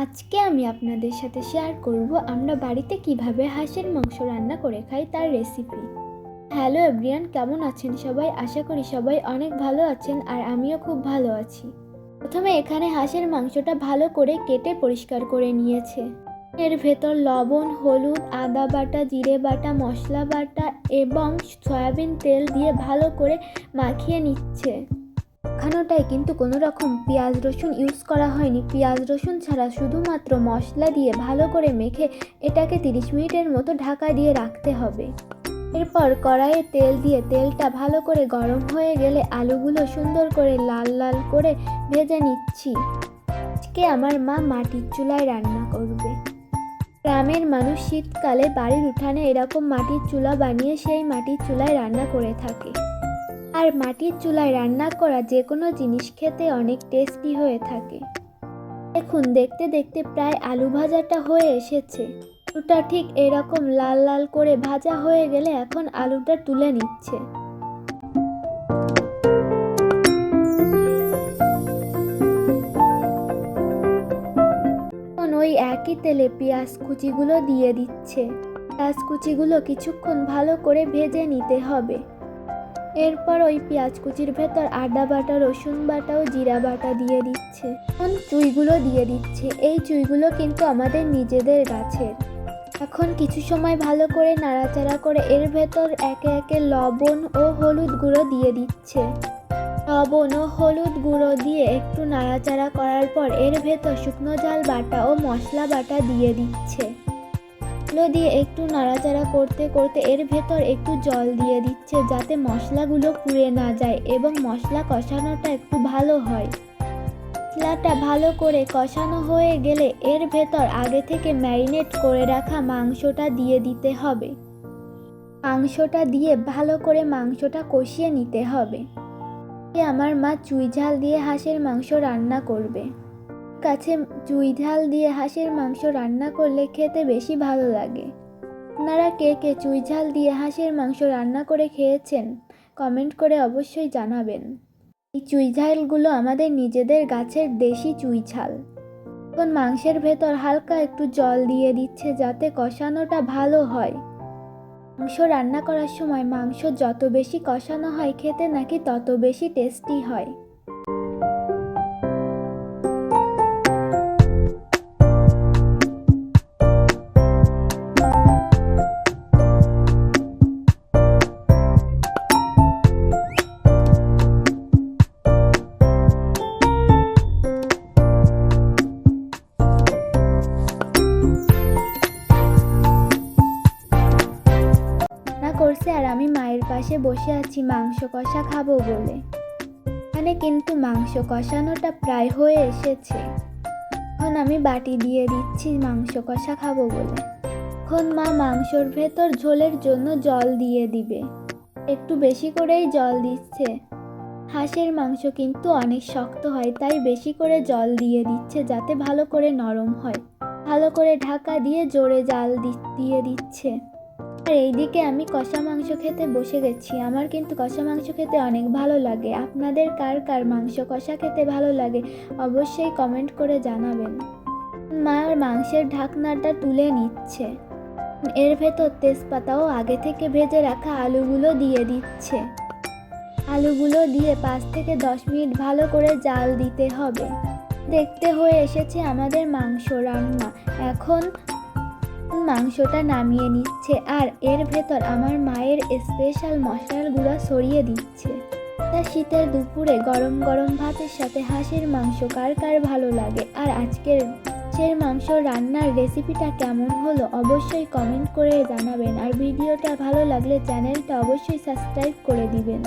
আজকে আমি আপনাদের সাথে শেয়ার করব আমরা বাড়িতে কীভাবে হাঁসের মাংস রান্না করে খাই তার রেসিপি হ্যালো এভরিয়ান কেমন আছেন সবাই? আশা করি সবাই অনেক ভালো আছেন আর আমিও খুব ভালো আছি। প্রথমে এখানে হাঁসের মাংসটা ভালো করে কেটে পরিষ্কার করে নিয়েছে। এর ভেতর লবণ, হলুদ, আদা বাটা, জিরে বাটা, মশলা বাটা এবং সয়াবিন তেল দিয়ে ভালো করে মাখিয়ে নিচ্ছে। মাখানোটায় কিন্তু কোনো রকম পেঁয়াজ রসুন ইউজ করা হয়নি। পেঁয়াজ রসুন ছাড়া শুধুমাত্র মশলা দিয়ে ভালো করে মেখে এটাকে তিরিশ মিনিটের মতো ঢাকা দিয়ে রাখতে হবে। এরপর কড়াইয়ে তেল দিয়ে তেলটা ভালো করে গরম হয়ে গেলে আলুগুলো সুন্দর করে লাল লাল করে ভেজে নিচ্ছি। আজকে আমার মা মাটির চুলায় রান্না করবে। গ্রামের মানুষ শীতকালে বাড়ির উঠানে এরকম মাটির চুলা বানিয়ে সেই মাটির চুলায় রান্না করে থাকে। আর মাটির চুলায় রান্না করা যে কোনো জিনিস খেতে অনেক টেস্টি হয়ে থাকে। দেখুন, দেখতে দেখতে প্রায় আলু ভাজাটা হয়ে এসেছে। আলুটা ঠিক এরকম লাল লাল করে ভাজা হয়ে গেলে এখন আলুটা তুলে নিচ্ছে। ওই একই তেলে পেঁয়াজ কুচিগুলো দিয়ে দিচ্ছে। পেঁয়াজ কুচিগুলো কিছুক্ষণ ভালো করে ভেজে নিতে হবে। এরপর ওই পেঁয়াজ কুচির ভেতর আদা বাটা, রসুন বাটা ও জিরা বাটা দিয়ে দিচ্ছে। এখন চুইগুলো দিয়ে দিচ্ছে। এই চুইগুলো কিন্তু আমাদের নিজেদের গাছের। এখন কিছু সময় ভালো করে নাড়াচাড়া করে এর ভেতর একে একে লবণ ও হলুদ গুঁড়ো দিয়ে দিচ্ছে। লবণ ও হলুদ গুঁড়ো দিয়ে একটু নাড়াচাড়া করার পর এর ভেতর শুকনো ঝাল বাটা ও মশলা বাটা দিয়ে দিচ্ছে। এগুলো দিয়ে একটু নাড়াচাড়া করতে করতে এর ভেতর একটু জল দিয়ে দিচ্ছে যাতে মশলাগুলো পুড়ে না যায় এবং মশলা কষানোটা একটু ভালো হয়। মশলাটা ভালো করে কষানো হয়ে গেলে এর ভেতর আগে থেকে ম্যারিনেট করে রাখা মাংসটা দিয়ে দিতে হবে। মাংসটা দিয়ে ভালো করে মাংসটা কষিয়ে নিতে হবে। আমার মা চুই ঝাল দিয়ে হাঁসের মাংস রান্না করবে। কাছে চুই ঝাল দিয়ে হাঁসের মাংস রান্না করলে খেতে বেশি ভালো লাগে। আপনারা কে কে চুই ঝাল দিয়ে হাঁসের মাংস রান্না করে খেয়েছেন, কমেন্ট করে অবশ্যই জানাবেন। এই চুই ঝালগুলো আমাদের নিজেদের গাছের দেশি চুই ঝাল। এখন মাংসের ভেতর হালকা একটু জল দিয়ে দিচ্ছে যাতে কষানোটা ভালো হয়। মাংস রান্না করার সময় মাংস যত বেশি কষানো হয়, খেতে নাকি তত বেশি টেস্টি হয়। পাশে বসে আছি, মাংস কষা খাব বলে। এখানে কিন্তু মাংস কষানোটা প্রায় হয়ে এসেছে। এখন আমি বাটি দিয়ে দিচ্ছি, মাংস কষা খাব বলে। এখন মা মাংসর ভেতর ঝোলের জন্য জল দিয়ে দিবে। একটু বেশি করেই জল দিচ্ছে। হাঁসের মাংস কিন্তু অনেক শক্ত হয়, তাই বেশি করে জল দিয়ে দিচ্ছে যাতে ভালো করে নরম হয়। ভালো করে ঢাকা দিয়ে জোরে জাল দিয়ে দিচ্ছে। আর এইদিকে আমি কষা মাংস খেতে বসে গেছি। আমার কিন্তু কষা মাংস খেতে অনেক ভালো লাগে। আপনাদের কার কার মাংস কষা খেতে ভালো লাগে অবশ্যই কমেন্ট করে জানাবেন। মা আর মাংসের ঢাকনাটা তুলে নিচ্ছে। এর ভেতর তেজপাতাও আগে থেকে ভেজে রাখা আলুগুলো দিয়ে দিচ্ছে। আলুগুলো দিয়ে পাঁচ থেকে দশ মিনিট ভালো করে জাল দিতে হবে। দেখতে হয়ে এসেছে আমাদের মাংস রান্না। এখন মাংসটা নামিয়ে নিচ্ছে আর এর ভেতর আমার মায়ের স্পেশাল মশলার গুঁড়া ছড়িয়ে দিচ্ছে। তা শীতের দুপুরে গরম গরম ভাতের সাথে হাঁসের মাংস কার কার ভালো লাগে? আর আজকের হাঁসের মাংস রান্নার রেসিপিটা কেমন হলো অবশ্যই কমেন্ট করে জানাবেন। আর ভিডিওটা ভালো লাগলে চ্যানেলটা অবশ্যই সাবস্ক্রাইব করে দিবেন।